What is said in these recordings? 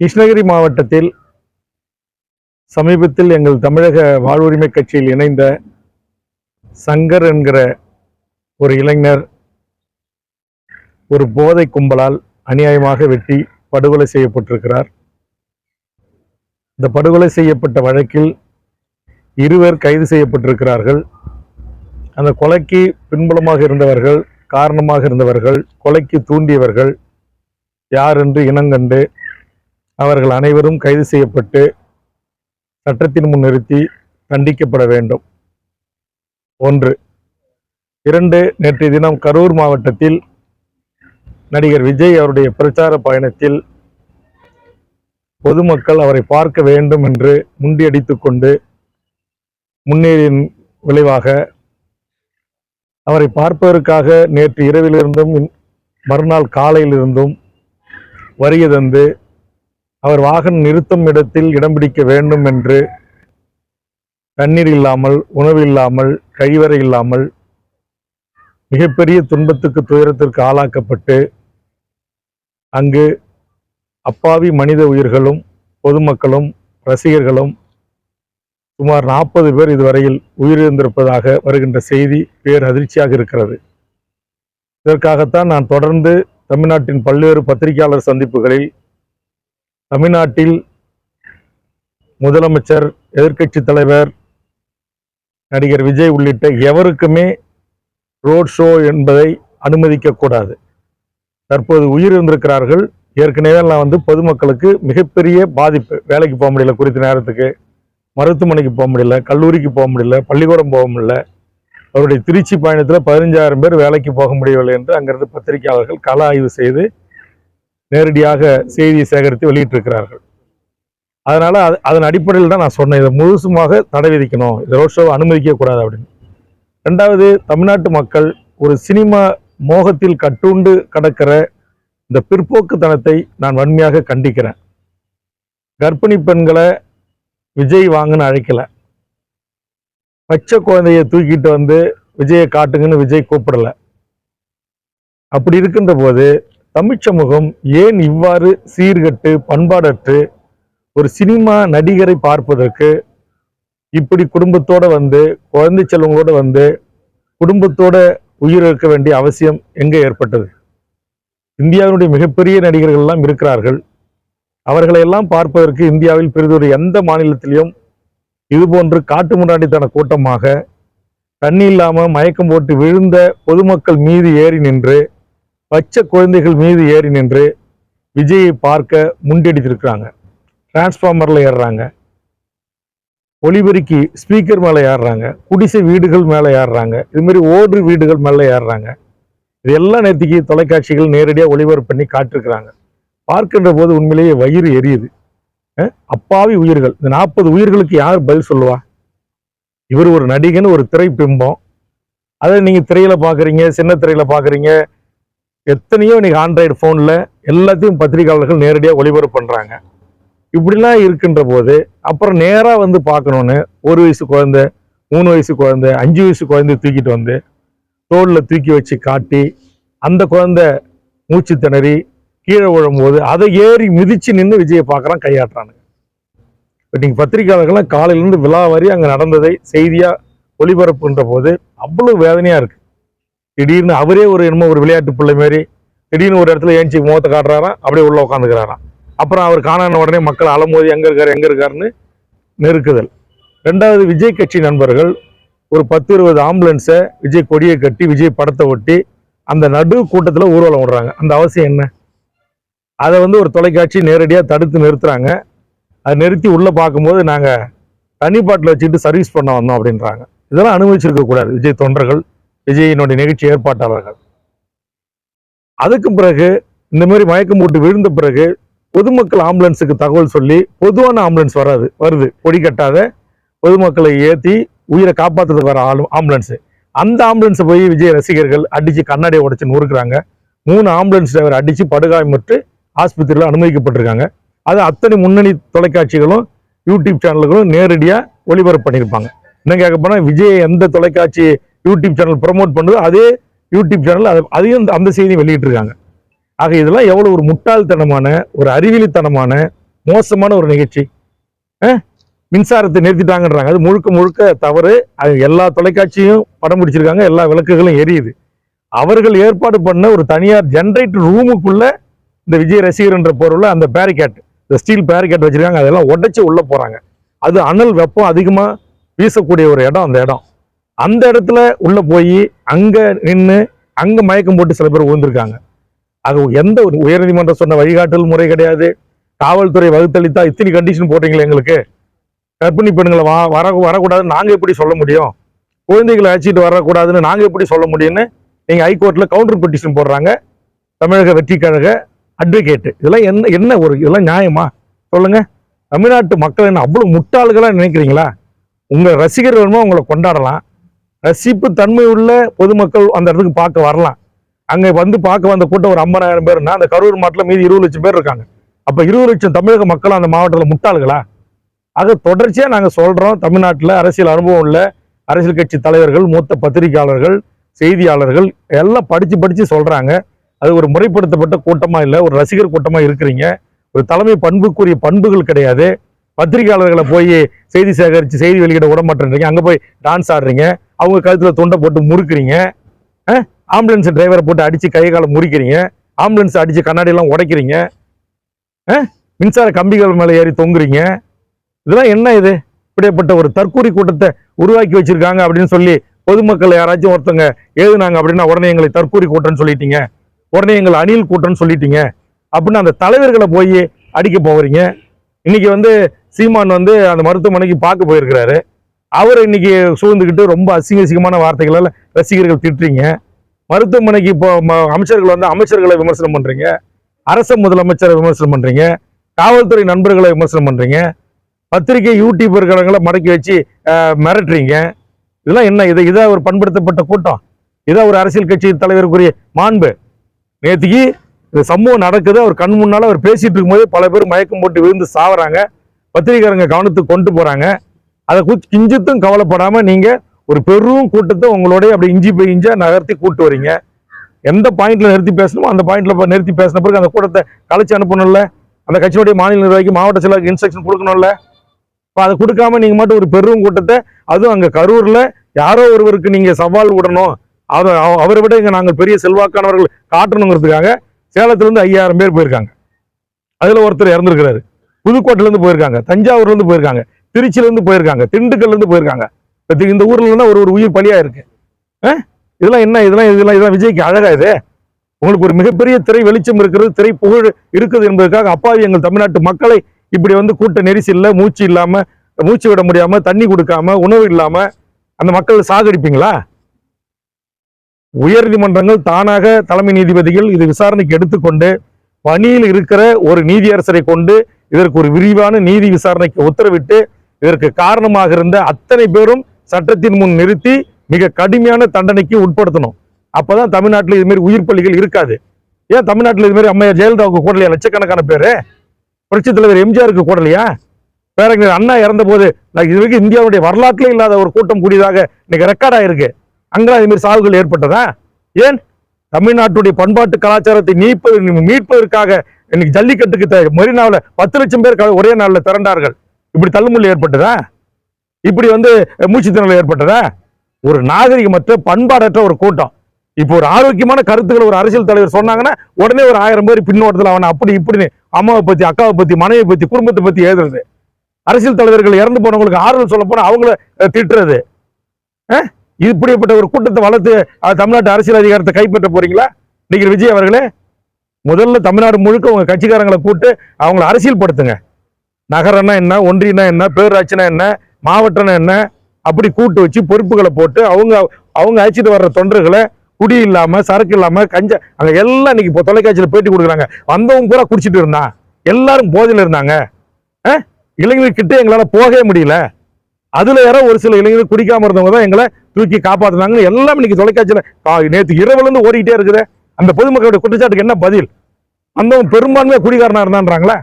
கிருஷ்ணகிரி மாவட்டத்தில் சமீபத்தில் எங்கள் தமிழக வாழ்வுரிமை கட்சியில் இணைந்த சங்கர் என்கிற ஒரு இளைஞர் ஒரு போதை கும்பலால் அநியாயமாக வெட்டி படுகொலை செய்யப்பட்டிருக்கிறார். இந்த படுகொலை செய்யப்பட்ட வழக்கில் இருவர் கைது செய்யப்பட்டிருக்கிறார்கள். அந்த கொலைக்கு பின்புலமாக இருந்தவர்கள் காரணமாக இருந்தவர்கள் கொலைக்கு தூண்டியவர்கள் யார் என்று இனங்கண்டு அவர்கள் அனைவரும் கைது செய்யப்பட்டு சட்டத்தின் முன் நிறுத்தி தண்டிக்கப்பட வேண்டும். ஒன்று. இரண்டு நேற்றைய தினம் கரூர் மாவட்டத்தில் நடிகர் விஜய் அவருடைய பிரச்சார பயணத்தில் பொதுமக்கள் அவரை பார்க்க வேண்டும் என்று முண்டியடித்து கொண்டு முன்னேறியின் விளைவாக அவரை பார்ப்பதற்காக நேற்று இரவிலிருந்தும் மறுநாள் காலையிலிருந்தும் வருகை தந்து அவர் வாகனம் நிறுத்தும் இடத்தில் இடம் பிடிக்க வேண்டும் என்று தண்ணீர் இல்லாமல் உணவு இல்லாமல் கழிவறை இல்லாமல் மிகப்பெரிய துன்பத்துக்கு துயரத்திற்கு ஆளாக்கப்பட்டு அங்கு அப்பாவி மனித உயிர்களும் பொதுமக்களும் ரசிகர்களும் சுமார் நாற்பது பேர் இதுவரையில் உயிரிழந்திருப்பதாக வருகின்ற செய்தி பேர் அதிர்ச்சியாக இருக்கிறது. இதற்காகத்தான் நான் தொடர்ந்து தமிழ்நாட்டின் பல்வேறு பத்திரிகையாளர் சந்திப்புகளில் தமிழ்நாட்டில் முதலமைச்சர் எதிர்க்கட்சி தலைவர் நடிகர் விஜய் உள்ளிட்ட எவருக்குமே ரோட் ஷோ என்பதை அனுமதிக்கக்கூடாது தற்போது தற்போது உயிரிழந்திருக்கிறார்கள். ஏற்கனவே நான் வந்து பொதுமக்களுக்கு மிகப்பெரிய பாதிப்பு. வேலைக்கு போக முடியல குறித்த நேரத்துக்கு மருத்துவமனைக்கு போக முடியல கல்லூரிக்கு போக முடியல பள்ளிக்கூடம் போக முடியல. அவருடைய திருச்சி பயணத்தில் பதினஞ்சாயிரம் பேர் வேலைக்கு போக முடியவில்லை என்று அங்கிருந்து பத்திரிகையாளர்கள் கள ஆய்வு செய்து நேரடியாக செய்தியை சேகரித்து வெளியிட்டிருக்கிறார்கள். அதனால் அது அதன் அடிப்படையில் தான் நான் சொன்னேன் இதை முழுசுமாக தடை விதிக்கணும் இந்த ரோட் ஷோவை அனுமதிக்கக்கூடாது அப்படின்னு. ரெண்டாவது தமிழ்நாட்டு மக்கள் ஒரு சினிமா மோகத்தில் கட்டுண்டு கடக்கிற இந்த பிற்போக்குத்தனத்தை நான் வன்மையாக கண்டிக்கிறேன். கர்ப்பிணி பெண்களை விஜய் வாங்கன்னு அழைக்கலை. பச்சை குழந்தைய தூக்கிட்டு வந்து விஜயை காட்டுங்கன்னு விஜய் கூப்பிடலை. அப்படி இருக்கின்ற போது தமிழ் சமூகம் ஏன் இவ்வாறு சீர்கட்டு பண்பாடற்று ஒரு சினிமா நடிகரை பார்ப்பதற்கு இப்படி குடும்பத்தோடு வந்து குழந்தை செல்வங்களோட வந்து குடும்பத்தோட உயிரிழக்க வேண்டிய அவசியம் எங்கே ஏற்பட்டது? இந்தியாவினுடைய மிகப்பெரிய நடிகர்கள் எல்லாம் இருக்கிறார்கள். அவர்களை எல்லாம் பார்ப்பதற்கு இந்தியாவில் பெரிதொரு எந்த மாநிலத்திலையும் இதுபோன்று காட்டு முன்னாடித்தன கூட்டமாக தண்ணி இல்லாமல் மயக்கம் போட்டு விழுந்த பொதுமக்கள் மீது ஏறி நின்று பச்சை குழந்தைகள் மீது ஏறி நின்று விஜயை பார்க்க முண்டெடுத்திருக்கிறாங்க. டிரான்ஸ்ஃபார்மரில் ஏறுறாங்க. ஒலிபெருக்கி ஸ்பீக்கர் மேலே ஏறுறாங்க. குடிசை வீடுகள் மேலே ஏறுறாங்க. இது மாதிரி ஓடு வீடுகள் மேலே ஏறுறாங்க. இது எல்லாம் நேற்றுக்கு தொலைக்காட்சிகள் நேரடியாக ஒளிபரப்பு பண்ணி காட்டிருக்கிறாங்க. பார்க்கின்ற போது உண்மையிலேயே வயிறு எரியுது. அப்பாவி உயிர்கள். இந்த நாற்பது உயிர்களுக்கு யார் பதில் சொல்லுவா? இவர் ஒரு நடிகன் ஒரு திரைப்பிம்பம். அதை நீங்கள் திரையில் பார்க்குறீங்க சின்ன திரையில் பார்க்குறீங்க எத்தனையோ இன்றைக்கி ஆண்ட்ராய்டு ஃபோனில் எல்லாத்தையும் பத்திரிகையாளர்கள் நேரடியாக ஒளிபரப்பு பண்ணுறாங்க இப்படிலாம் இருக்கின்ற போது அப்புறம் நேராக வந்து பார்க்கணுன்னு ஒரு வயசு குழந்தை மூணு வயசு குழந்தை அஞ்சு வயசு குழந்தைய தூக்கிட்டு வந்து தோளில் தூக்கி வச்சு காட்டி அந்த குழந்தை மூச்சு திணறி கீழே விழும்போது அதை ஏறி மிதித்து நின்று விஜயை பார்க்குறான் கையாட்டுறானுங்க. இப்போ நீங்கள் பத்திரிகையாளர்கள்லாம் காலையிலேருந்து விழா வரி அங்கே நடந்ததை செய்தியாக ஒளிபரப்புன்ற போது அவ்வளோ வேதனையாக இருக்குது திடீர்னு அவரே ஒரு என்னமோ ஒரு விளையாட்டு பிள்ளை மாதிரி திடீர்னு ஒரு இடத்துல ஏஞ்சி முகத்தை காட்டுறாராம் அப்படியே உள்ளே உட்காந்துக்கிறாராம் அப்புறம் அவர் காணான உடனே மக்கள் அலமோதி எங்கே இருக்கார்? எங்கே இருக்காருன்னு நெருக்குதல். ரெண்டாவது விஜய் கட்சி நண்பர்கள் ஒரு பத்து இருபது ஆம்புலன்ஸை விஜய் கொடியை கட்டி விஜய் படத்தை ஒட்டி அந்த நடு கூட்டத்தில் ஊர்வலம் விடுறாங்க. அந்த அவசியம் என்ன? அதை வந்து ஒரு தொலைக்காட்சி நேரடியாக தடுத்து நிறுத்துறாங்க. அதை நிறுத்தி உள்ளே பார்க்கும்போது நாங்கள் தனிப்பாட்டில் வச்சுக்கிட்டு சர்வீஸ் பண்ண வந்தோம் அப்படின்றாங்க. இதெல்லாம் அனுபவிச்சிருக்க கூடாது விஜய் தொண்டர்கள். விஜயினுடைய நிகழ்ச்சி ஏற்பாட்டாளர்கள். அதுக்கு பிறகு இந்த மாதிரி மயக்கம் போட்டு விழுந்த பிறகு பொதுமக்கள் ஆம்புலன்ஸுக்கு தகவல் சொல்லி பொதுவான ஆம்புலன்ஸ் வராது வருது. கொடி கட்டாத பொதுமக்களை ஏற்றி உயிரை காப்பாற்றுறதுக்கு வர ஆளு ஆம்புலன்ஸு. அந்த ஆம்புலன்ஸை போய் விஜய் ரசிகர்கள் அடித்து கண்ணாடியை உடைச்சு நொறுக்குறாங்க. மூணு ஆம்புலன்ஸ் டிரைவர் அடித்து படுகாயமிட்டு ஆஸ்பத்திரியில் அனுமதிக்கப்பட்டிருக்காங்க. அது அத்தனை முன்னணி தொலைக்காட்சிகளும் யூடியூப் சேனல்களும் நேரடியாக ஒளிபரப்பு பண்ணியிருப்பாங்க. இன்னும் கேட்க போனால் விஜய் எந்த தொலைக்காட்சி யூடியூப் சேனல் ப்ரமோட் பண்ணுது அதே யூடியூப் சேனல் அது அதையும் அந்த- அந்த செய்தியும் வெளியிட்டிருக்காங்க. ஆக இதெல்லாம் எவ்வளோ ஒரு முட்டாள்தனமான ஒரு அறிவிலித்தனமான மோசமான ஒரு நிகழ்ச்சி. மின்சாரத்தை நிறுத்திட்டாங்கன்றாங்க. அது முழுக்க முழுக்க தவறு. அது எல்லா தொலைக்காட்சியும் படம் பிடிச்சிருக்காங்க எல்லா விளக்குகளும் எரியுது. அவர்கள் ஏற்பாடு பண்ண ஒரு தனியார் ஜென்ரேட்டர் ரூமுக்குள்ள இந்த விஜய் ரசிகர்ன்ற பொருளை அந்த பேரிகேட் இந்த ஸ்டீல் பேரிகேட் வச்சுருக்காங்க. அதெல்லாம் உடச்சி உள்ளே போகிறாங்க அது அனல் வெப்பம் அதிகமாக வீசக்கூடிய ஒரு இடம் அந்த இடம். அந்த இடத்துல உள்ள போய் அங்கே நின்று அங்கே மயக்கம் போட்டு சில பேர் விழுந்திருக்காங்க அது எந்த ஒரு உயர்நீதிமன்றம் சொன்ன வழிகாட்டல் முறை கிடையாது. காவல்துறை வகுத்தளித்தா இத்தனை கண்டிஷன் போட்டீங்களே எங்களுக்கு? கர்ப்பிணி பெண்களை வா வர வரக்கூடாதுன்னு நாங்கள் எப்படி சொல்ல முடியும்? குழந்தைகளை அழைச்சிட்டு வரக்கூடாதுன்னு நாங்கள் எப்படி சொல்ல முடியும்னு நீங்கள் ஹைகோர்ட்டில் கவுண்டர் பெட்டிஷன் போடுறாங்க. தமிழக வெற்றி கழக அட்வொகேட்டு இதெல்லாம் என்ன என்ன ஒரு இதெல்லாம் நியாயமா? சொல்லுங்கள் தமிழ்நாட்டு மக்கள் என்ன அவ்வளோ முட்டாளுகளாக நினைக்கிறீங்களா? உங்கள் ரசிகர் வேணுமோ உங்களை கொண்டாடலாம். ரசிப்பு தன்மை உள்ள பொதுமக்கள் அந்த இடத்துக்கு பார்க்க வரலாம். அங்கே வந்து பார்க்க வந்த கூட்டம் ஒரு ஐம்பதாயிரம் பேர்னா அந்த கரூர் மாவட்டத்தில் மீதி இருபது லட்சம் பேர் இருக்காங்க. அப்போ இருபது லட்சம் தமிழக மக்கள் அந்த மாவட்டத்தில் முட்டாளுகளா? ஆக தொடர்ச்சியாக நாங்கள் சொல்கிறோம் தமிழ்நாட்டில் அரசியல் அனுபவம் உள்ள அரசியல் கட்சி தலைவர்கள் மூத்த பத்திரிகையாளர்கள் செய்தியாளர்கள் எல்லாம் படித்து படித்து சொல்கிறாங்க அது ஒரு முறைப்படுத்தப்பட்ட கூட்டமாக இல்லை ஒரு ரசிகர் கூட்டமாக இருக்கிறீங்க. ஒரு தலைமை பண்புக்குரிய பண்புகள் கிடையாது. பத்திரிகையாளர்களை போய் செய்தி சேகரித்து செய்தி வெளியிட விட மாட்டேன்றீங்க அங்கே போய் டான்ஸ் ஆடுறீங்க. அவங்க கழுத்தில் தொண்டை போட்டு முறுக்குறீங்க. ஆம்புலன்ஸ் டிரைவரை போட்டு அடித்து கை காலை முறிக்கிறீங்க. ஆம்புலன்ஸ் அடித்து கண்ணாடியெல்லாம் உடைக்கிறீங்க. மின்சார கம்பிகள் மேலே ஏறி தொங்குறீங்க. இதெல்லாம் என்ன இது? இப்படிப்பட்ட ஒரு தற்கூரி கூட்டத்தை உருவாக்கி வச்சிருக்காங்க அப்படின்னு சொல்லி பொதுமக்கள் யாராச்சும் ஒருத்தங்க எழுதுனாங்க அப்படின்னா உடனே எங்களை தற்கூரி கூட்டம்னு சொல்லிட்டீங்க. உடனே எங்களை அணில் கூட்டம்னு சொல்லிட்டீங்க. அப்படின்னு அந்த தலைவர்களை போய் அடிக்க போகிறீங்க இன்னைக்கு வந்து சீமான் வந்து அந்த மருத்துவமனைக்கு பார்க்க போயிருக்கிறாரு. அவர் இன்னைக்கு சூழ்ந்துக்கிட்டு ரொம்ப அசிங்க அசிங்கமான வார்த்தைகளால் ரசிகர்கள் திட்டுறீங்க. மருத்துவமனைக்கு இப்போ ம- அமைச்சர்கள் வந்து அமைச்சர்களை விமர்சனம் பண்ணுறீங்க அரச முதலமைச்சரை விமர்சனம் பண்ணுறீங்க காவல்துறை நண்பர்களை விமர்சனம் பண்ணுறீங்க பத்திரிகை யூடியூபர்களை மடக்கி வச்சு மிரட்டுறீங்க. இதெல்லாம் என்ன? இதை இதான் ஒரு பண்படுத்தப்பட்ட கூட்டம். இதான் ஒரு அரசியல் கட்சி தலைவருக்குரிய மாண்பு. நேற்றுக்கு இந்த சம்பவம் நடக்குது. அவர் கண் முன்னால் அவர் பேசிகிட்டு இருக்கும்போது பல பேர் மயக்கம் போட்டு விழுந்து சாவறாங்க. பத்திரிகையாளங்க கவனத்துக்கு கொண்டு போகிறாங்க அதை குறித்து கிஞ்சித்தும் கவலைப்படாமல் நீங்கள் ஒரு பெரும் கூட்டத்தை உங்களுடைய அப்படி இஞ்சி போய் இஞ்சா நகர்த்தி கூட்டு வரீங்க. எந்த பாயிண்ட்ல நிறுத்தி பேசணுமோ அந்த பாயிண்ட்ல நிறுத்தி பேசின பிறகு அந்த கூட்டத்தை கலைச்சு அனுப்பணும்ல? அந்த கட்சியினுடைய மாநில நிர்வாகிக்கு மாவட்ட செயலாளருக்கு இன்ஸ்ட்ரக்ஷன் கொடுக்கணும்ல? இப்போ அதை கொடுக்காம நீங்கள் மட்டும் ஒரு பெரும் கூட்டத்தை அதுவும் அங்கே கரூரில் யாரோ ஒருவருக்கு நீங்கள் சவால் விடணும். அதை அவ- அவரை விட இங்கே நாங்கள் பெரிய செல்வாக்கானவர்கள் காட்டணுங்கிறதுக்காக சேலத்துலேருந்து ஐயாயிரம் பேர் போயிருக்காங்க. அதில் ஒருத்தர் இறந்துருக்கிறாரு. புதுக்கோட்டையிலேருந்து போயிருக்காங்க. தஞ்சாவூர்லேருந்து போயிருக்காங்க. திருச்சியிலேருந்து போயிருக்காங்க. திண்டுக்கல்லேருந்து போயிருக்காங்க. இந்த ஊர்லன்னா ஒரு ஒரு உயிர் பலியாக இருக்கு. ஆ? இதெல்லாம் என்ன? இதெல்லாம் இதெல்லாம் இதெல்லாம் விஜய்க்கு அழகா இது. உங்களுக்கு ஒரு மிகப்பெரிய திரை வெளிச்சம் இருக்கிறது திரை புகழ் இருக்குது என்பதற்காக அப்பாவி எங்கள் தமிழ்நாட்டு மக்களை இப்படி வந்து கூட்ட நெரிசல்ல மூச்சு இல்லாமல் மூச்சு விட முடியாமல் தண்ணி கொடுக்காம உணவு இல்லாமல் அந்த மக்கள் சாகடிப்பீங்களா? உயர்நீதிமன்றங்கள் தானாக தலைமை நீதிபதிகள் இது விசாரணைக்கு எடுத்துக்கொண்டு பணியில் இருக்கிற ஒரு நீதியரசரை கொண்டு இதற்கு ஒரு விரிவான நீதி விசாரணைக்கு உத்தரவிட்டு இதற்கு காரணமாக இருந்த அத்தனை பேரும் சட்டத்தின் முன் நிறுத்தி மிக கடுமையான தண்டனைக்கு உட்படுத்தணும். அப்போதான் தமிழ்நாட்டில் இதுமாரி உயிர் பள்ளிகள் இருக்காது. ஏன் தமிழ்நாட்டில் இது மாதிரி அம்மையார் ஜெயலலிதாவுக்கு கூடலையா லட்சக்கணக்கான பேர். புரட்சி தலைவர் எம்ஜிஆருக்கு கூடலையா பேரறிஞர் அண்ணா இறந்த போது இது வரைக்கும் இந்தியாவுடைய வரலாற்றிலே இல்லாத ஒரு கூட்டம் கூடியதாக இன்னைக்கு ரெக்கார்ட் ஆயிருக்கு. அங்கெல்லாம் இதுமாரி சாவுகள் ஏற்பட்டதா? ஏன்? தமிழ்நாட்டுடைய பண்பாட்டு கலாச்சாரத்தை நீப்பது மீட்பதற்காக இன்னைக்கு ஜல்லிக்கட்டுக்கு மெரினாவில் பத்து லட்சம் பேர் க- ஒரே நாளில் திரண்டார்கள். இப்படி தள்ளுமுள்ள ஏற்பட்டதா? இப்படி வந்து மூச்சு திணறல் ஏற்பட்டதா? ஒரு நாகரிகமற்ற பண்பாடற்ற ஒரு கூட்டம். இப்போ ஒரு ஆரோக்கியமான கருத்துக்களை ஒரு அரசியல் தலைவர் சொன்னாங்கன்னா உடனே ஒரு ஆயிரம் பேர் பின்னோட்டத்தில் அவனை அப்படி இப்படின்னு அம்மாவை பற்றி அக்காவை பற்றி மனைவியை பற்றி குடும்பத்தை பற்றி எழுதுறது அரசியல் தலைவர்கள் இறந்து போனவங்களுக்கு ஆறுதல் சொல்ல போனால் அவங்கள திட்டுறது. இப்படிப்பட்ட ஒரு கூட்டத்தை வளர்த்து தமிழ்நாட்டு அரசியல் அதிகாரத்தை கைப்பற்ற போறீங்களா? நீங்கள் விஜய் அவர்களே முதல்ல தமிழ்நாடு முழுக்க உங்கள் கட்சிக்காரங்களை கூட்டு அவங்கள அரசியல் படுத்துங்க நகரம்னா என்ன ஒன்றியம்னா என்ன பேரூராட்சினா என்ன மாவட்டம்னா என்ன அப்படி கூட்டு வச்சு பொறுப்புகளை போட்டு அவங்க அவங்க அழைச்சிட்டு வர்ற தொண்டர்களை குடி இல்லாமல் சரக்கு இல்லாமல் கஞ்ச அங்கே எல்லாம் இன்னைக்கு இப்போ தொலைக்காட்சியில் பேட்டி கொடுக்குறாங்க. வந்தவங்க பூரா குடிச்சிட்டு இருந்தான் எல்லாரும் போதையில் இருந்தாங்க. ஆ? இளைஞர்கள் கிட்ட போகவே முடியல. அதில் யாரோ ஒரு சில இளைஞர்கள் குடிக்காமல் இருந்தவங்க தான் எங்களை தூக்கி காப்பாத்துனாங்க எல்லாம் இன்னைக்கு தொலைக்காட்சியில் நேற்று இரவுலேருந்து ஓடிக்கிட்டே இருக்குது. அந்த பொதுமக்களுடைய குற்றச்சாட்டுக்கு என்ன பதில்? அந்தவன் பெரும்பான்மையாக குடிகாரனாக இருந்தான்றாங்களே?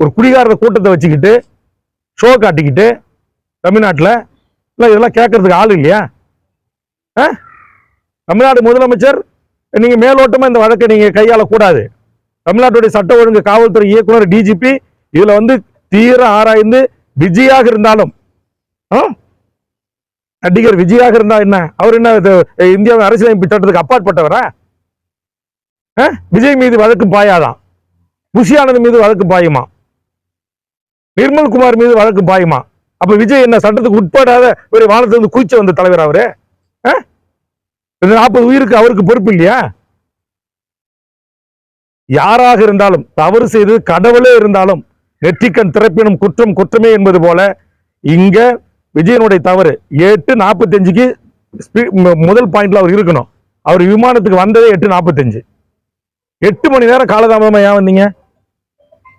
ஒரு குடிகார கூட்டத்தை வச்சுக்கிட்டு ஷோ காட்டிக்கிட்டு தமிழ்நாட்டில் இல்லை இதெல்லாம் கேட்கறதுக்கு ஆள் இல்லையா? தமிழ்நாடு முதலமைச்சர் நீங்கள் மேலோட்டமாக இந்த வழக்கை நீங்கள் கையாள கூடாது தமிழ்நாட்டுடைய சட்ட ஒழுங்கு காவல்துறை இயக்குனர் டிஜிபி இதில் வந்து தீர ஆராய்ந்து பிஜியாக இருந்தாலும் ஆ? நடிகர் விஜயாக இருந்தா என்ன? அவர் என்ன இது, இந்தியாவின் அரசியலமைப்பு சட்டத்துக்கு அப்பாற்பட்டவரா? ஆ? விஜய் மீது வழக்கு பாயாதான் புஷியானது மீது வழக்கு பாயுமா? நிர்மல் குமார் மீது வழக்கு பாயுமா? அப்ப விஜய் என்ன சட்டத்துக்கு உட்படாத ஒரு வானத்திலிருந்து குதிச்ச வந்த தலைவர் அவரு? நாற்பது உயிருக்கு அவருக்கு பொறுப்பு இல்லையா? யாராக இருந்தாலும் தவறு செய்து கடவுளே இருந்தாலும் நெற்றிக்கண் திறப்பினும் குற்றம் குற்றமே என்பது போல இங்க விஜயனுடைய தவறு. எட்டு நாற்பத்தஞ்சுக்கு முதல் பாயிண்ட்ல அவர் இருக்கணும். அவர் விமானத்துக்கு வந்ததே எட்டு நாற்பத்தஞ்சு. எட்டு மணி நேரம் காலதாமதமா ஏன் வந்தீங்க?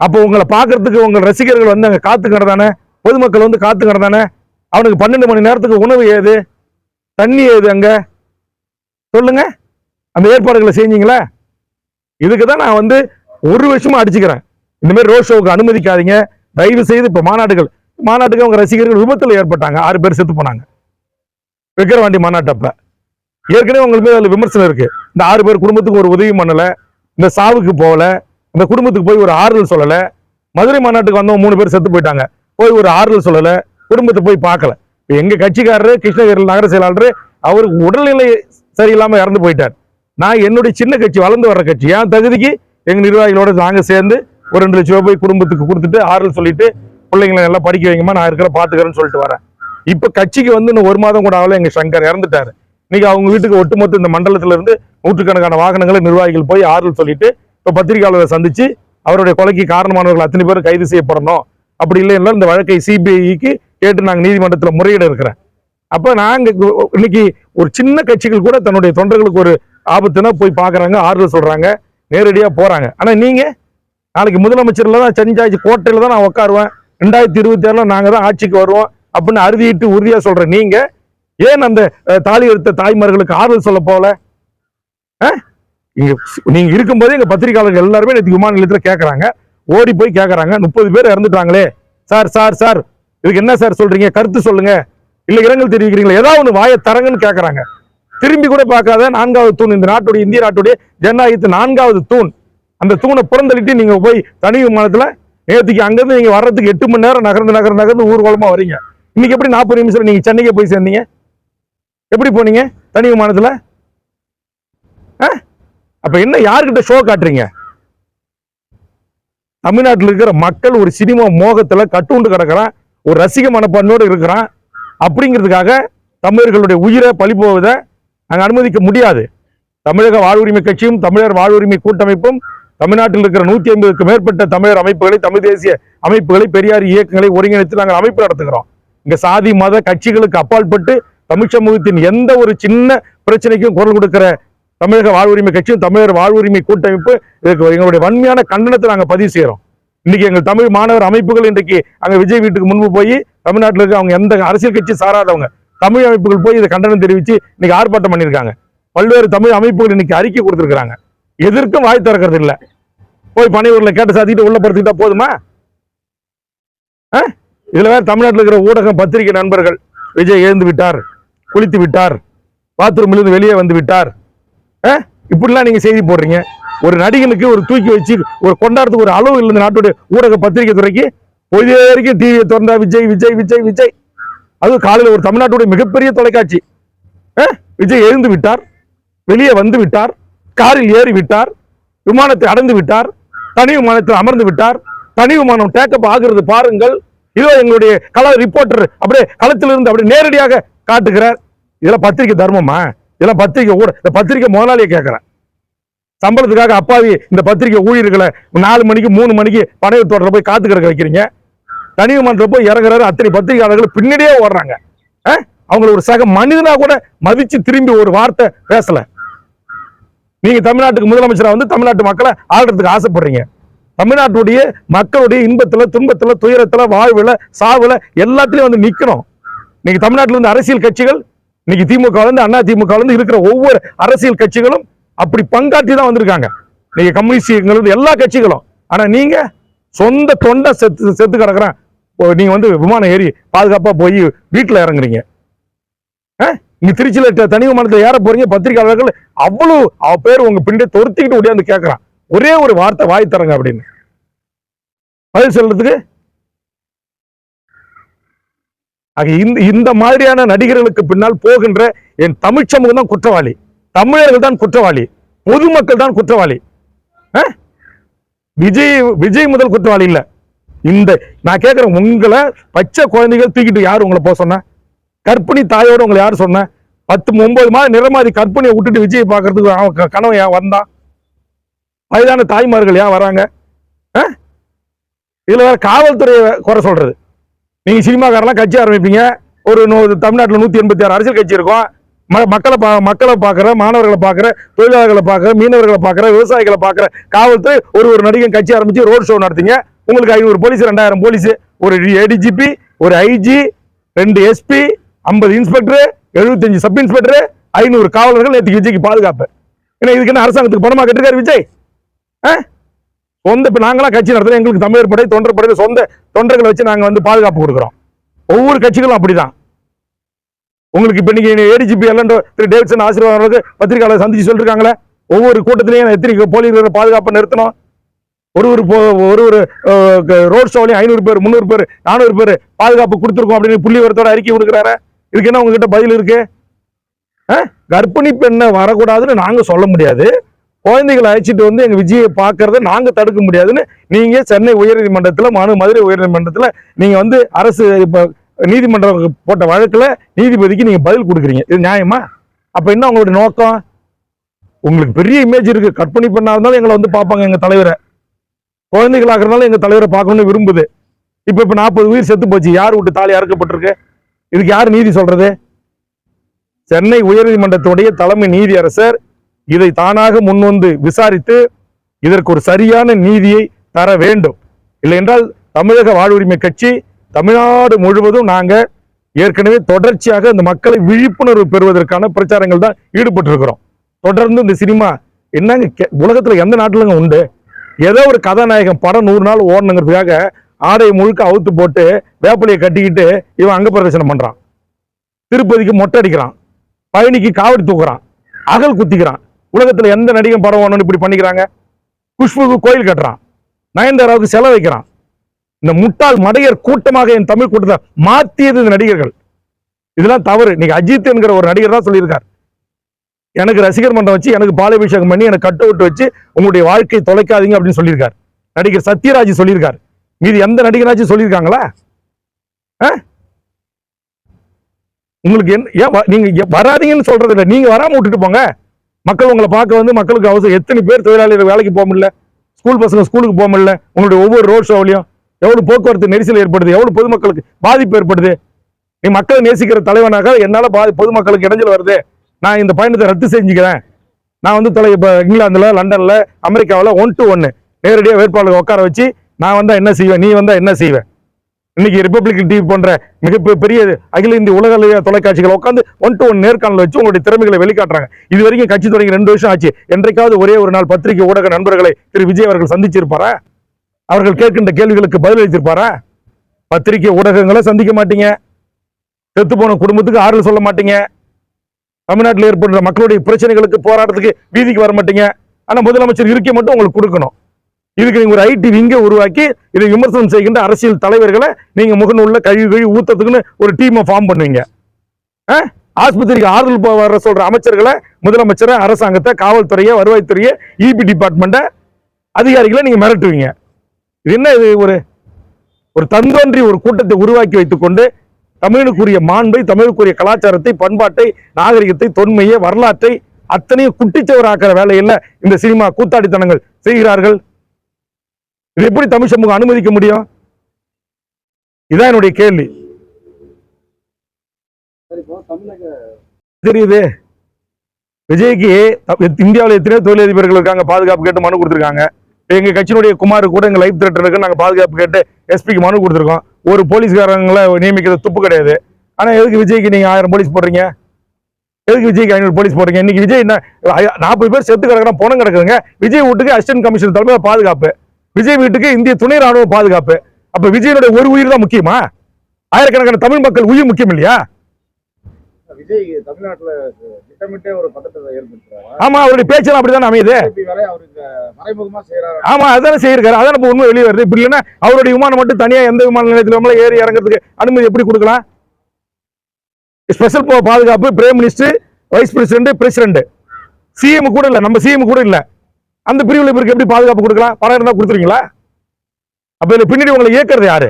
அப்போ உங்களை பார்க்கறதுக்கு உங்கள் ரசிகர்கள் வந்து அங்கே காத்து கிடந்தானே? பொதுமக்கள் வந்து காத்து கிடந்தானே? அவனுக்கு பன்னெண்டு மணி நேரத்துக்கு உணவு ஏது? தண்ணி ஏது அங்க? சொல்லுங்க. அந்த ஏற்பாடுகளை செஞ்சீங்களா? இதுக்கு தான் நான் வந்து ஒரு வருஷமா அடிச்சுக்கிறேன். இந்த மாதிரி ரோட் ஷோவுக்கு அனுமதிக்காதீங்க. தயவு செய்து இப்போ மாநாடுகள் மாநாட்டுக்கு அவங்க ரசிகர்கள் விபத்தில் ஏற்பட்டாங்க. ஆறு பேர் செத்து போனாங்க. விக்கிரவாண்டி மாநாட்டப்ப ஏற்கனவே உங்களுக்கு அதில் விமர்சனம் இருக்கு. இந்த ஆறு பேர் குடும்பத்துக்கு ஒரு உதவி பண்ணல. இந்த சாவுக்கு போகல. இந்த குடும்பத்துக்கு போய் ஒரு ஆறுதல் சொல்லல. மதுரை மாநாட்டுக்கு வந்தவங்க மூணு பேர் செத்து போயிட்டாங்க. போய் ஒரு ஆறுதல் சொல்லல. குடும்பத்தை போய் பார்க்கல. இப்போ எங்க கட்சிக்காரரு கிருஷ்ணகிரி நகர செயலாளர் அவருக்கு உடல்நிலை சரியில்லாம இறந்து போயிட்டார். நான் என்னுடைய சின்ன கட்சி வளர்ந்து வர்ற கட்சி. என் தகுதிக்கு எங்க நிர்வாகிகளோட நாங்க சேர்ந்து ஒரு ரெண்டு லட்சம் ரூபாய் போய் குடும்பத்துக்கு கொடுத்துட்டு ஆறுதல் சொல்லிட்டு பிள்ளைங்களை நல்லா படிக்க வைங்கம்மா நான் இருக்கிற பார்த்துக்கிறேன்னு சொல்லிட்டு வரேன். இப்போ கட்சிக்கு வந்து இன்னும் ஒரு மாதம் கூட ஆகல எங்கள் சங்கர் இறந்துட்டாரு. இன்னைக்கு அவங்க வீட்டுக்கு ஒட்டுமொத்த இந்த மண்டலத்திலிருந்து நூற்றுக்கணக்கான வாகனங்களை நிர்வாகிகள் போய் ஆறுதல் சொல்லிட்டு இப்போ பத்திரிகையாளரை சந்திச்சு அவருடைய கொலைக்கு காரணமானவர்கள் அத்தனை பேரும் கைது செய்யப்படணும். அப்படி இல்லைன்னா இந்த வழக்கை சிபிஐக்கு கேட்டு நாங்கள் நீதிமன்றத்தில் முறையிட இருக்கிறேன். அப்போ நாங்கள் இன்னைக்கு ஒரு சின்ன கட்சிகள் கூட தன்னுடைய தொண்டர்களுக்கு ஒரு ஆபத்துனா போய் பார்க்குறாங்க ஆறுதல் சொல்கிறாங்க நேரடியாக போகிறாங்க ஆனால் நீங்கள் நாளைக்கு முதலமைச்சரில் தான் செஞ்சாச்சு கோட்டையில் தான் நான் உட்காருவேன் ரெண்டாயிரத்தி இருபத்தி ஏழில் நாங்கள் தான் ஆட்சிக்கு வருவோம் அப்படின்னு அறுதியிட்டு உறுதியாக சொல்கிறேன் நீங்கள் ஏன் அந்த தாலி எடுத்த தாய்மார்களுக்கு ஆறுதல் சொல்ல போகல? இங்கே நீங்கள் ஸ்- இருக்கும்போதே எங்கள் பத்திரிகையாளர்கள் எல்லாருமே நேற்று விமான நிலையத்தில் கேட்குறாங்க ஓடி போய் கேட்குறாங்க முப்பது பேர் இறந்துட்டாங்களே. சார் சார் சார் இதுக்கு என்ன சார் சொல்கிறீங்க கருத்து சொல்லுங்கள் இல்லை இரங்கல் தெரிவிக்கிறீங்களா? ஏதாவது ஒன்று வாயை தரங்கன்னு கேட்குறாங்க திரும்பி கூட பார்க்காத நான்காவது தூண் இந்த நாட்டுடைய இந்திய நாட்டுடைய ஜனநாயகத்து நான்காவது தூண். அந்த தூணை புறந்தளிட்டு நீங்கள் போய் தனி விமானத்தில் நேற்றுக்கு அங்கிருந்து நீங்கள் வர்றதுக்கு எட்டு மணி நேரம் நகர்ந்து நகர்ந்து நகர்ந்து ஊர்வலமாக வரீங்க. இன்னைக்கு எப்படி நாற்பது நிமிஷம் நீங்க சென்னைக்கு போய் சேர்ந்தீங்க? எப்படி போனீங்க? தனி விமானத்தில்? ஆ? அப்ப என்ன யாருக்கிட்ட ஷோ காட்டுறீங்க? தமிழ்நாட்டில் இருக்கிற மக்கள் ஒரு சினிமா மோகத்துல கட்டுண்டு கிடக்குறான் ஒரு ரசிக மனப்பான்மையோடு இருக்கிறான். அப்படிங்கிறதுக்காக தமிழர்களுடைய உயிரை பழி போவதை நாங்கள் அனுமதிக்க முடியாது. தமிழக வாழ்வுரிமை கட்சியும் தமிழர் வாழ்வுரிமை கூட்டமைப்பும் தமிழ்நாட்டில் இருக்கிற நூத்தி ஐம்பதுக்கு மேற்பட்ட தமிழர் அமைப்புகளை தமிழ் தேசிய அமைப்புகளை பெரியார் இயக்கங்களை ஒருங்கிணைத்து நாங்கள் அமைப்பு நடத்துகிறோம். இங்க சாதி மத கட்சிகளுக்கு அப்பாற்பட்டு தமிழ் சமூகத்தின் எந்த ஒரு சின்ன பிரச்சனைக்கும் குரல் கொடுக்கிற தமிழக வாழ்வுரிமை கட்சியும் தமிழர் வாழ்வுரிமை கூட்டமைப்பு இதுக்கு எங்களுடைய வன்மையான கண்டனத்தை நாங்கள் பதிவு செய்கிறோம். இன்னைக்கு எங்கள் தமிழ் மாணவர் அமைப்புகள் இன்றைக்கு அங்கே விஜய் வீட்டுக்கு முன்பு போய் தமிழ்நாட்டில் இருக்க அவங்க எந்த அரசியல் கட்சி சாராதவங்க தமிழ் அமைப்புகள் போய் இதை கண்டனம் தெரிவித்து இன்னைக்கு ஆர்ப்பாட்டம் பண்ணியிருக்காங்க. பல்வேறு தமிழ் அமைப்புகள் இன்னைக்கு அறிக்கை கொடுத்துருக்குறாங்க. எதிர்க்கும் வாய் திறக்கிறது இல்லை போய் பனையூர்ல கேட்டு சாத்திட்டு உள்ள படுத்துக்கிட்டா போதுமா? ஆ? இதுல வேற தமிழ்நாட்டில் இருக்கிற ஊடகம் பத்திரிகை நண்பர்கள் விஜய் எழுந்து விட்டார் குளித்து விட்டார் பாத்ரூம்லேருந்து வெளியே வந்து விட்டார். ஆ? இப்படிலாம் நீங்க செய்தி போடுறீங்க. ஒரு நடிகனுக்கு ஒரு தூக்கி வச்சு ஒரு கொண்டாடத்துக்கு ஒரு அளவு இல்லை இந்த நாட்டுடைய ஊடக பத்திரிகை துறைக்கு பொழுது வரைக்கும் டிவியை திறந்தா விஜய் விஜய் விஜய் விஜய். அது காலையில் ஒரு தமிழ்நாட்டுடைய மிகப்பெரிய தொலைக்காட்சி. ஆ? விஜய் எழுந்து விட்டார் வெளியே வந்து விட்டார். காரில் ஏறி விட்டார் விமானத்தை அடைந்து விட்டார் தனி விமானத்தில் அமர்ந்து விட்டார். தனி விமானம் டேக்கப் ஆகுறது பாருங்கள். இதோ எங்களுடைய கல ரிப்போர்ட்டர் அப்படியே களத்திலிருந்து அப்படியே நேரடியாக காட்டுகிறார். இதெல்லாம் பத்திரிகை தர்மமா? இதெல்லாம் பத்திரிகை ஊட இந்த பத்திரிகை முதலாளியை கேட்குறேன் சம்பளத்துக்காக அப்பாவி இந்த பத்திரிகை ஊழியர்களை நாலு மணிக்கு மூணு மணிக்கு பனையூர் தோட்டத்தில் போய் காத்து கிடக்க வைக்கிறீங்க. தனி விமானத்தில் போய் இறங்குறாரு. அத்தனை பத்திரிகையாளர்கள் பின்னாடியே ஓடுறாங்க. ஆ? அவங்கள ஒரு சக மனிதனா கூட மதித்து திரும்பி ஒரு வார்த்தை பேசலை. நீங்க தமிழ்நாட்டுக்கு முதலமைச்சராக வந்து தமிழ்நாட்டு மக்களை ஆள்றதுக்கு ஆசைப்படுறீங்க. தமிழ்நாட்டுடைய மக்களுடைய இன்பத்துல துன்பத்துல துயரத்துல வாழ்வுல சாவுல எல்லாத்துலயும் வந்து நிக்கணும். நீங்க தமிழ்நாட்டுல இருந்து அரசியல் கட்சிகள் இன்னைக்கு திமுக இருந்து அண்ணா திமுக இருந்து இருக்கிற ஒவ்வொரு அரசியல் கட்சிகளும் அப்படி பங்காற்றி தான் வந்திருக்காங்க. நீங்க கம்யூனிஸ்ட் எல்லா கட்சிகளும். ஆனா நீங்க சொந்த தொண்டை செத்து செத்து கிடக்குறேன். நீங்க வந்து விமானம் ஏறி பாதுகாப்பா போய் வீட்டுல இறங்குறீங்க. இங்க திருச்சியில தனி விமானத்துல ஏற போறீங்க பத்திரிகையாளர்கள் அவ்வளவு அவ பேர் உங்க பின்னே தொருத்திக்கிட்டு ஒடியாந்து கேட்கறான் ஒரே ஒரு வார்த்தை வாய் தரங்க அப்படின்னு. பதில் சொல்றதுக்கு? ஆக இந்த இந்த மாதிரியான நடிகர்களுக்கு பின்னால் போகின்ற என் தமிழ் சமூகம் தான் குற்றவாளி. தமிழர்கள் தான் குற்றவாளி. பொதுமக்கள் தான் குற்றவாளி. ஆ? விஜய் விஜய் முதல் குற்றவாளி இல்ல. இந்த நான் கேட்கிறேன் உங்களை பச்சை குழந்தைகள் தூக்கிட்டு யார் உங்களை போக சொன்ன? கற்பிணி தாயோட உங்களை யார் சொன்ன? பத்து ஒன்பது மாதம் நிறமாதி கற்பனையை விட்டுட்டு விஜய் பார்க்கறதுக்கு அவன் கனவு ஏன் வந்தான். வயதான தாய்மார்கள் ஏன் வராங்க? ஆ? இதுல வேற காவல்துறையை குறை சொல்றது. நீங்கள் சினிமாக்காரெல்லாம் கட்சி ஆரம்பிப்பீங்க. ஒரு நூ- தமிழ்நாட்டில் நூற்றி எண்பத்தி ஆறு அரசியல் கட்சி இருக்கும். ம- மக்களை பா மக்களை பார்க்குற மாணவர்களை பார்க்குற தொழிலாளர்களை பார்க்குற மீனவர்களை பார்க்குற விவசாயிகளை பார்க்குற காவல்துறை ஒரு ஒரு நடிகன் கட்சி ஆரம்பித்து ரோட் ஷோ நடத்திங்க. உங்களுக்கு ஐநூறு போலீஸ் ரெண்டாயிரம் போலீஸ் ஒரு ஏடிஜிபி ஒரு ஐஜி ரெண்டு எஸ்பி ஐம்பது இன்ஸ்பெக்டர் எழுபத்தஞ்சு சப் இன்ஸ்பெக்டர் ஐநூறு காவலர்கள் நேற்று விஜய்க்கு பாதுகாப்பு. ஏன்னா இதுக்கு என்ன அரசாங்கத்துக்கு பணமா கட்டிருக்காரு விஜய்? ஆ? சொந்த இப்போ நாங்களாம் கட்சி நடத்துறோம். எங்களுக்கு தமிழர் படை தொண்டர் படை சொந்த தொண்டர்களை வச்சு நாங்கள் வந்து பாதுகாப்பு கொடுக்குறோம். ஒவ்வொரு கட்சிகளும் அப்படிதான். உங்களுக்கு இப்போ நீங்கள் ஏடிஜிபி எல்லாம் திரு டேவிட்சன் ஆசீர்வாதங்களுக்கு பத்திரிகையாளர் சந்திச்சு சொல்லிருக்காங்களே? ஒவ்வொரு கூட்டத்திலையும் எத்தனை போலீஸ் பாதுகாப்பு நிறுத்தணும்? ஒரு ஒரு போ- ஒரு ஒரு ரோட் ஷோலையும் ஐநூறு பேர் முந்நூறு பேர் நானூறு பேர் பாதுகாப்பு கொடுத்துருக்கோம் அப்படின்னு புள்ளி வரத்தோட அறிக்கை கொடுக்குறாரு. இதுக்கு என்ன உங்ககிட்ட பதில் இருக்கு? ஆ? கர்ப்பிணி பெண்ணை வரக்கூடாதுன்னு நாங்கள் சொல்ல முடியாது. குழந்தைகளை அழைச்சிட்டு வந்து எங்கள் விஜயை பார்க்கறத நாங்கள் தடுக்க முடியாதுன்னு நீங்கள் சென்னை உயர்நீதிமன்றத்தில் மனு மதுரை உயர்நீதிமன்றத்தில் நீங்கள் வந்து அரசு இப்போ நீதிமன்றம் போட்ட வழக்கில் நீதிபதிக்கு நீங்கள் பதில் கொடுக்குறீங்க. இது நியாயமா? அப்போ என்ன உங்களுடைய நோக்கம்? உங்களுக்கு பெரிய இமேஜ் இருக்குது கற்பனை பண்ணா இருந்தாலும் எங்களை வந்து பார்ப்பாங்க எங்கள் தலைவரை. குழந்தைகளாக்கிறனால எங்கள் தலைவரை பார்க்கணும்னு விரும்புது. இப்போ இப்போ நாற்பது உயிர் செத்து போச்சு. யார் விட்டு தாலி அறுக்கப்பட்டிருக்கு? இதுக்கு யார் நீதி சொல்றது? சென்னை உயர்நீதிமன்றத்துடைய தலைமை நீதியரசர் இதை தானாக முன்வந்து விசாரித்து இதற்கு ஒரு சரியான நீதியை தர வேண்டும். இல்லை என்றால் தமிழக வாழ்வுரிமை கட்சி தமிழ்நாடு முழுவதும் நாங்கள் ஏற்கனவே தொடர்ச்சியாக இந்த மக்களை விழிப்புணர்வு பெறுவதற்கான பிரச்சாரங்கள் தான் ஈடுபட்டிருக்கிறோம். தொடர்ந்து இந்த சினிமா என்னங்க கே- எந்த நாட்டிலங்க உண்டு? ஏதோ ஒரு கதாநாயகன் படம் நூறு நாள் ஓடணுங்கிறதுக்காக ஆடையை முழுக்க அவுத்து போட்டு வேப்பிலையை கட்டிக்கிட்டு இவன் அங்க பிரதர்சனம் பண்றான். திருப்பதிக்கு மொட்டை அடிக்கிறான். பழனிக்கு காவடி தூக்குறான். அகல் குத்திக்கிறான். உலகத்துல எந்த நடிகன் படம் ஒன்று இப்படி பண்ணிக்கிறாங்க? குஷ்புக்கு கோயில் கட்டுறான். நயன்தாராவுக்கு செலவு வைக்கிறான். இந்த முட்டாள் மடையர் கூட்டமாக என் தமிழ் கூட்டத்தை மாத்தியது இந்த நடிகர்கள். இதெல்லாம் தவறு. நீங்க அஜித் என்கிற ஒரு நடிகர் தான் சொல்லியிருக்கார். எனக்கு ரசிகர் மன்றம் வச்சு எனக்கு பாலாபிஷேகம் பண்ணி எனக்கு கட்டு விட்டு வச்சு உங்களுடைய வாழ்க்கையை தொலைக்காதீங்க அப்படின்னு சொல்லியிருக்கார். நடிகர் சத்யராஜ் சொல்லியிருக்கார். மீது எந்த நடிகராச்சும் சொல்லியிருக்காங்களா? ஆ? உங்களுக்கு என்ன ஏன் வ- நீங்க வராதீங்கன்னு சொல்றது இல்லை. நீங்க வராம விட்டுட்டு போங்க. மக்கள் உங்களை பார்க்க வந்து மக்களுக்கு அவசரம். எத்தனை பேர் தொழிலாளிகள் வேலைக்கு போக முடியல. ஸ்கூல் பசங்க ஸ்கூலுக்கு போக முடியல. உங்களுடைய ஒவ்வொரு ரோட் ஷோவிலையும் எவ்வளவு போக்குவரத்து நெரிசல் ஏற்படுது எவ்வளவு பொதுமக்களுக்கு பாதிப்பு ஏற்படுது. நீ மக்களை நேசிக்கிற தலைவனாக என்னால பாதி பொதுமக்களுக்கு இடைஞ்சல் வருது. நான் இந்த பயணத்தை ரத்து செஞ்சுக்கிறேன். நான் வந்து தொலை இப்போ இங்கிலாந்துல லண்டன்ல அமெரிக்காவில் ஒன் டு ஒன்னு நேரடியாக வேட்பாளர் உட்கார வச்சு நான் வந்தால் என்ன செய்வேன்? நீ வந்தால் என்ன செய்வேன்? இன்னைக்கு ரிப்பப்ளிக் டிவி போன்ற மிக பெரிய அகில இந்திய உலக தொலைக்காட்சிகள் உட்காந்து ஒன் டு ஒன் நேர்காணல் வச்சு உங்களுடைய திறமைகளை வெளிக்காட்டுறாங்க. இது வரைக்கும் கட்சி தொடங்கி ரெண்டு வருஷம் ஆச்சு. என்றைக்காவது ஒரே ஒரு நாள் பத்திரிகை ஊடக நண்பர்களை திரு விஜய் அவர்கள் சந்திச்சிருப்பாரா? அவர்கள் கேட்கின்ற கேள்விகளுக்கு பதில் அளித்திருப்பாரா? பத்திரிகை ஊடகங்களை சந்திக்க மாட்டீங்க. செத்து போன குடும்பத்துக்கு ஆறுதல் சொல்ல மாட்டீங்க. தமிழ்நாட்டில் ஏற்படுற மக்களுடைய பிரச்சனைகளுக்கு போராட்டத்துக்கு வீதிக்கு வர மாட்டீங்க. ஆனால் முதலமைச்சர் இருக்கை மட்டும் உங்களுக்கு கொடுக்கணும். இதுக்கு நீங்க ஒரு ஐடி விங்க உருவாக்கி இதை விமர்சனம் செய்கின்ற அரசியல் தலைவர்களை நீங்க முகநூல்ல கழுவி கழுவி ஊத்தத்துக்குன்னு ஒரு டீமை ஃபார்ம் பண்ணுவீங்க. ஆ? ஆஸ்பத்திரிக்கு ஆறுதல் வர சொல்ற அமைச்சர்களை முதலமைச்சரை அரசாங்கத்தை காவல்துறையை வருவாய்த்துறையை இபி டிபார்ட்மெண்ட்டை அதிகாரிகளை நீங்க மிரட்டுவீங்க. இது என்ன இது? ஒரு ஒரு தந்தோன்றி ஒரு கூட்டத்தை உருவாக்கி வைத்துக்கொண்டு தமிழுக்குரிய மாண்பை தமிழுக்குரிய கலாச்சாரத்தை பண்பாட்டை நாகரிகத்தை தொன்மையை வரலாற்றை அத்தனையும் குட்டிச்சவராக்கிற வேலையில் இந்த சினிமா கூத்தாடித்தனங்கள். செய்கிறார்கள் இது எப்படி தமிழ் சமூகம் அனுமதிக்க முடியும்? இதான் என்னுடைய கேள்வி. தெரியுது. விஜய்க்கு இந்தியாவில் எத்தனையோ தொழிலதிபர்கள் இருக்காங்க பாதுகாப்பு கேட்டு மனு கொடுத்துருக்காங்க. எங்கள் கட்சியினுடைய குமார் கூட எங்கள் லைஃப் த்ரெட் இருக்கு பாதுகாப்பு கேட்டு எஸ்பிக்கு மனு கொடுத்துருக்கோம். ஒரு போலீஸ்காரங்களை நியமிக்கிறது துப்பு கிடையாது. ஆனால் எதுக்கு விஜய்க்கு நீங்கள் ஆயிரம் போலீஸ் போடுறீங்க? எதுக்கு விஜய்க்கு ஐநூறு போலீஸ் போடுறீங்க? இன்னைக்கு விஜய் என்ன நாற்பது பேர் செத்து கிடக்குறான் பணம் கிடக்குதுங்க. விஜய் வீட்டுக்கு அசிஸ்டன்ட் கமிஷன் தலைமையில் பாதுகாப்பு. விஜய் வீட்டுக்கு இந்திய துணை ராணுவ பாதுகாப்பு. அப்ப விஜயனுடைய ஒரு உயிர் தான் முக்கியமா? ஆயிரக்கணக்கான தமிழ் மக்கள் உயிர் முக்கியம் இல்லையா? விஜய் தமிழ்நாட்டுல திட்டமிட்டே ஒரு பதட்டத்தை ஏற்படுத்துறாரு? ஆமா அவருடைய பேச்செல்லாம் அப்படிதான் அமையுது? மறைமுகமா செய்யறாரு ஆமா அதானே செய்யிருக்காரு அதானே இப்போ உண்மை வெளியே வருது. இப்படி இல்லைன்னா அவருடைய விமானம் மட்டும் தனியா எந்த விமான நிலையத்தில் ஏறி இறங்குறதுக்கு அனுமதி எப்படி கொடுக்கலாம்? ஸ்பெஷல் பாதுகாப்பு prime minister vice president president CM கூட இல்ல. நம்ம சிஎம் கூட இல்ல. அந்த பிரிவில் இவருக்கு எப்படி பாதுகாப்பு கொடுக்கலாம்? பணம் இருந்தால் கொடுத்துருவீங்களா? அப்போ இதில் பின்னாடி உங்களை இயக்குறது யாரு?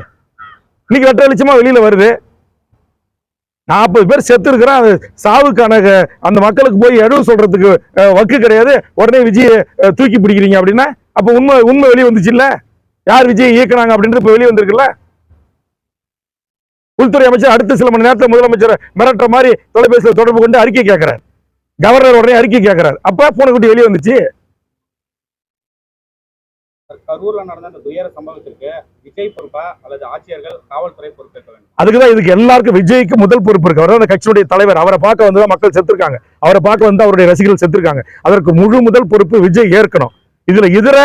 இன்னைக்கு லட்ச லட்சமா வெளியில் வருது? நாற்பது பேர் செத்து இருக்கிறான் அது சாவுக்கான அந்த மக்களுக்கு போய் எழவு சொல்றதுக்கு வக்கு கிடையாது. உடனே விஜய் தூக்கி பிடிக்கிறீங்க அப்படின்னா அப்போ உண்மை உண்மை வெளியே வந்துச்சு இல்லை? யார் விஜய் இயக்குனாங்க அப்படின்றது இப்போ வெளியே வந்திருக்குல்ல? உள்துறை அமைச்சர் அடுத்த சில மணி நேரத்தில் முதலமைச்சர் மிரட்டுற மாதிரி தொலைபேசியில் தொடர்பு கொண்டு அறிக்கை கேட்கிறார் கவர்னர் உடனே அறிக்கை கேட்கிறார் அப்போ பூனைக்குட்டி வெளியே வந்துச்சு. கரூர்ல நடந்த அந்த துயர சம்பவத்திற்கு விஜய் பொறுப்பா அல்லது ஆட்சியர்கள் காவல்துறை பொறுப்பேற்க வேண்டும். அதுக்குதான் இதுக்கு எல்லாருக்கும் விஜய்க்கு முதல் பொறுப்பு இருக்கு. அவர் அந்த கட்சியுடைய தலைவர். அவரை பார்க்க வந்து தான் மக்கள் செத்துருக்காங்க. அவரை பார்க்க வந்து அவருடைய ரசிகர்கள் செத்துருக்காங்க. அதற்கு முழு முதல் பொறுப்பு விஜய் ஏற்கணும். இதுல இதர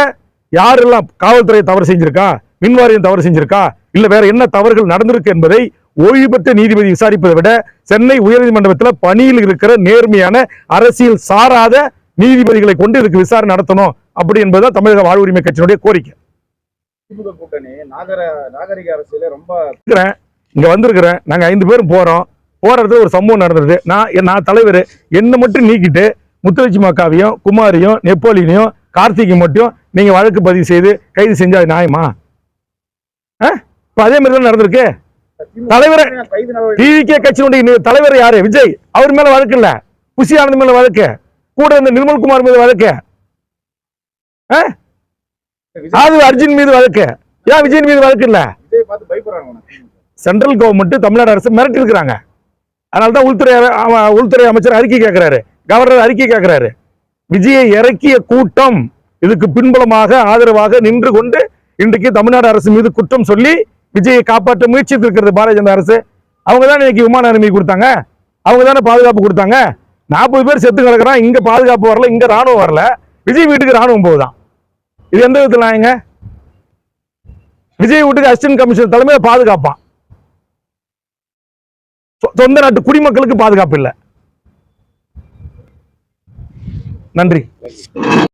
யாரெல்லாம் காவல்துறை தவறு செஞ்சிருக்கா? மின்வாரியம் தவறு செஞ்சிருக்கா? இல்ல வேற என்ன தவறுகள் நடந்திருக்கு என்பதை ஓய்வு பெற்ற நீதிபதி விசாரிப்பதை விட சென்னை உயர்நீதிமன்றத்தில் பணியில் இருக்கிற நேர்மையான அரசியல் சாராத நீதிபதிகளை கொண்டு இதுக்கு விசாரணை நடத்தணும். அப்படி என்பதுதான் தமிழக வாழ்வுரிமை கட்சியினுடைய கோரிக்கை. திமுக கூட்டணி நாகர நாகரிக அரசியல ரொம்ப இருக்கிறேன். இங்க வந்திருக்கிறேன். நாங்க ஐந்து பேரும் போறோம். போறது ஒரு சம்பவம் நடந்தது நான் நான் தலைவர். என்னை மட்டும் நீக்கிட்டு முத்துலட்சுமி அக்காவையும் குமாரியும் நெப்போலியனையும் கார்த்திகை மட்டும் நீங்க வழக்கு பதிவு செய்து கைது செஞ்சா நியாயமா? இப்ப அதே மாதிரி தான் நடந்திருக்கு? தலைவரே டிவிகே கட்சியினுடைய தலைவர் யாரு? விஜய். அவர் மேல வழக்கு இல்ல. புசி ஆனந்த் மேல வழக்கு. கூட இந்த நிர்மல்குமார் மீது வழக்கு. ஆது அர்ஜுன் மீது வழக்கு. ஏன் விஜய் மீது வழக்கு இல்ல. சென்ட்ரல் கவர்மெண்ட் தமிழ்நாடு அரசு மிரட்டி இருக்கிறாங்க. அதனால தான் உள்துறை உள்துறை அமைச்சர் அறிக்கை கேட்கிறாரு கவர்னர் அறிக்கை கேட்கிறாரு விஜயை இறக்கிய கூட்டம் இதுக்கு பின்புலமாக ஆதரவாக நின்று கொண்டு இன்றைக்கு தமிழ்நாடு அரசு மீது குற்றம் சொல்லி விஜயை காப்பாற்ற முயற்சித்து இருக்கிறது பாரதிய ஜனதா அரசு. அவங்க தானே இன்னைக்கு விமான அனுமதி கொடுத்தாங்க. அவங்க தானே பாதுகாப்பு கொடுத்தாங்க. நாற்பது பேர் செத்து கிடக்குறான். இங்க பாதுகாப்பு வரல இங்க ராணுவம் வரல. விஜய் வீட்டுக்கு ராணுவம் போகுதான் இது எந்த விதத்தில் நாயங்க? விஜய் வீட்டுக்கு அசிஸ்டன்ட் கமிஷனர் தலைமையில பாதுகாப்பான் சொந்த நாட்டு குடிமக்களுக்கு பாதுகாப்பு இல்லை. நன்றி.